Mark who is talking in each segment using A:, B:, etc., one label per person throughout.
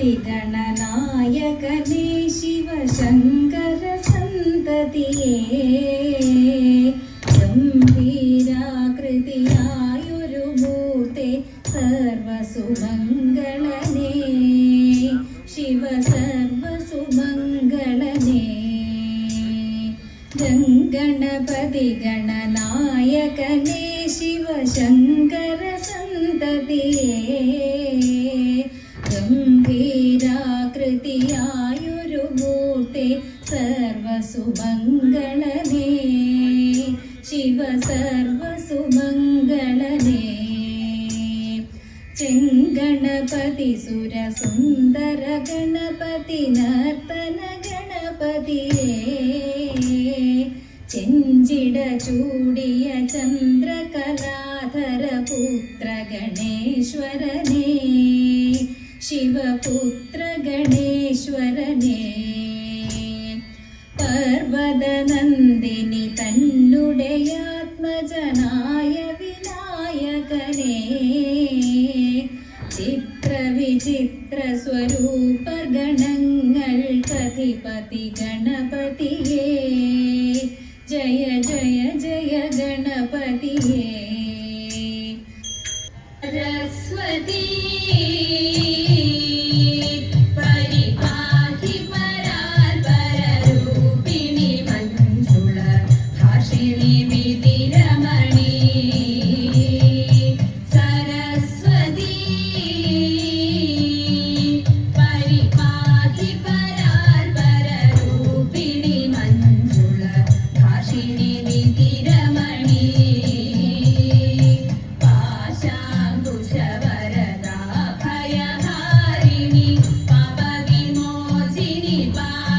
A: കോടിഗണനായകനേ ശിവശങ്കര സന്തതിയേ. ഗംഭീരാകൃതിയായൊരു മൂർത്തെ സർവസുമംഗളനേ. ശിവ സർവസുമംഗളനേ ഗണപതി ഗണനായകനേ ശിവശങ്കര സന്തതിയേ. സുമംഗളനേ ശിവ സർവ സുമംഗളനേ ചെങ്കണപതി സുരസുന്ദര ഗണപതി നർത്തന ഗണപതിയേ ചെഞ്ചിട ചൂടിയ ചന്ദ്രകലാധര പുത്ര ഗണേശ്വരനേ ശിവപുത്ര വിചിത്ര വിചിത്ര സ്വരൂപഗണങ്ങൾ പ്രതിപതി ഗണപതിയേ. ജയ ജയ ജയ ഗണപതിയേ. സരസ്വതി Bye.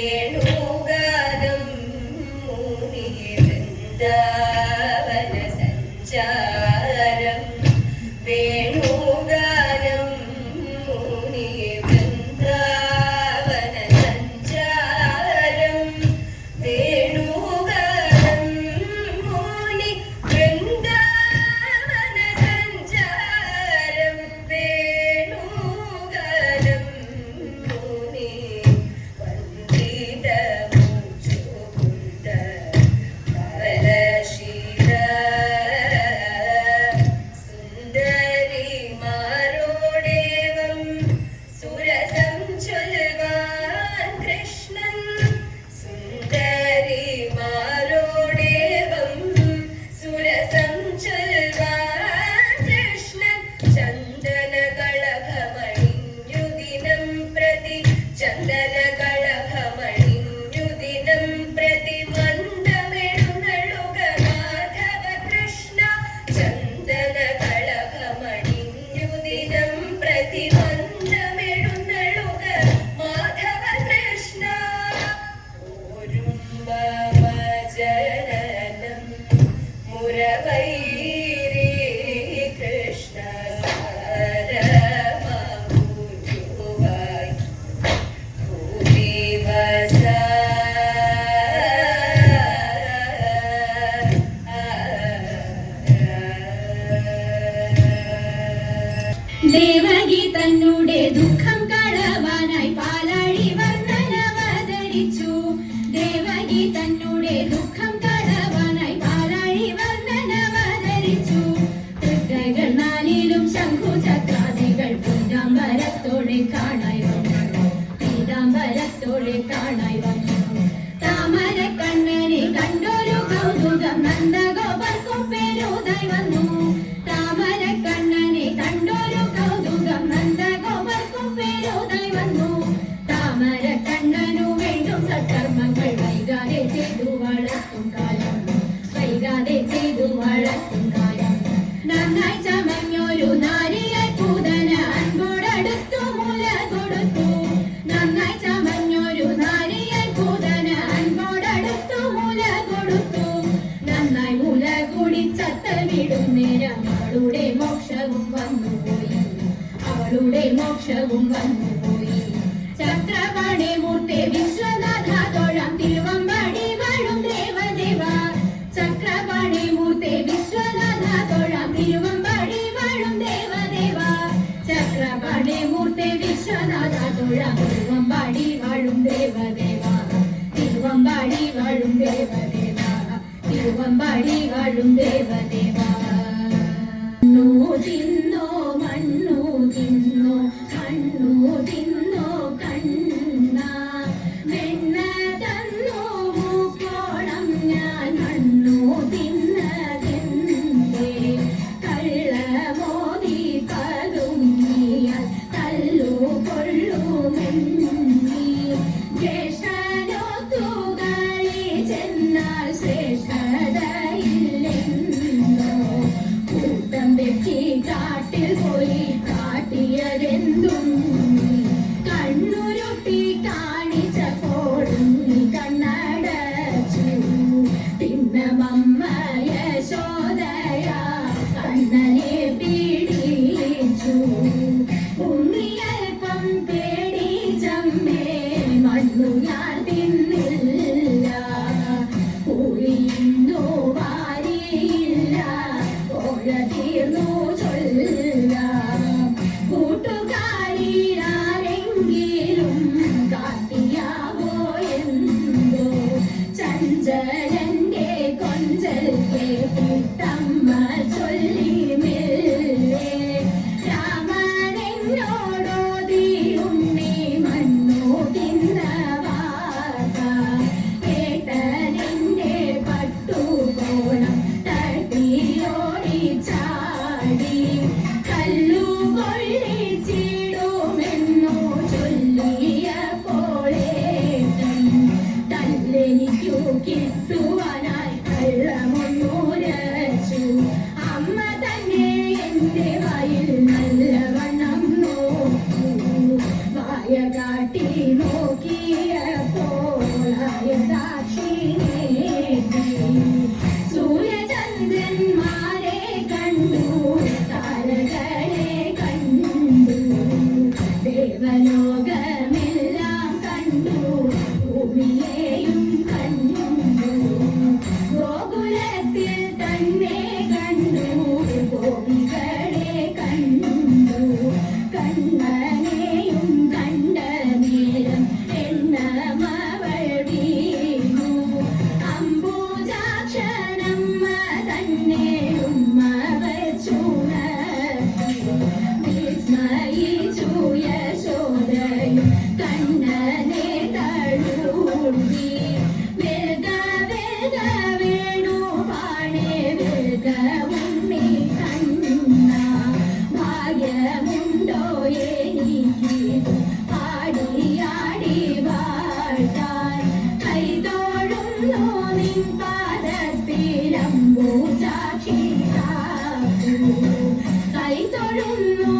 A: Hello. ദേവകി തന്നൂടെ ദുഃഖം കളവാനായി പാലാടി വർണനവതരിച്ചു ദേവകി തന്നൂടെ ദുഃഖം കളവാനായി പാലാടി വർണനവതരിച്ചു തൃക്കൈകൾ നാലിലും ശംഖുചക്രാദികൾ പീതാംബരത്തോടെ കാണായി വന്നു. പീതാംബരത്തോടെ കാണായി താമര കണ്ണനെ കണ്ടൊരു കൗതുകം നന്ദഗോപർക്കും പേരുതായി വന്നു. பாடும் தேவதேவ കണ്ടതെന്തും കണ്ണുരുട്ടി കാണിച്ചപ്പോഴും കണ്ണടച്ചു തിന്നമമ്മ യശോദയ കണ്ണനെ പീഡിച്ചു. ഉണ്ണിയൽപ്പം പേടി ചമ്മേ മണ്ണു ഞാൻ തിന്നില്ല. പൂരിന്നു വാരിയില്ല കോഴ തീർന്നു തൊഴുന്നു